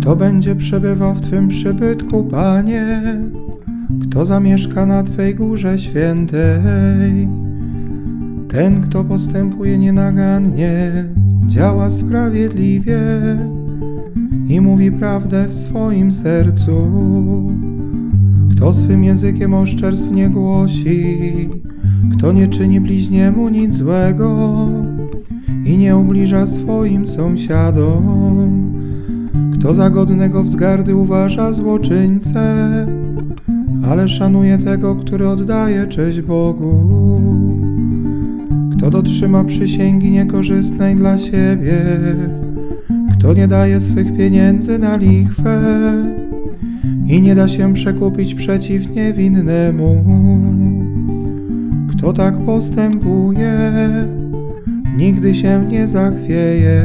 Kto będzie przebywał w Twym przybytku, Panie? Kto zamieszka na Twej górze świętej? Ten, kto postępuje nienagannie, działa sprawiedliwie i mówi prawdę w swoim sercu. Kto swym językiem oszczerstw nie głosi, kto nie czyni bliźniemu nic złego i nie ubliża swoim sąsiadom, kto za godnego wzgardy uważa złoczyńcę, ale szanuje tego, który oddaje cześć Bogu. Kto dotrzyma przysięgi niekorzystnej dla siebie, kto nie daje swych pieniędzy na lichwę i nie da się przekupić przeciw niewinnemu. Kto tak postępuje, nigdy się nie zachwieje.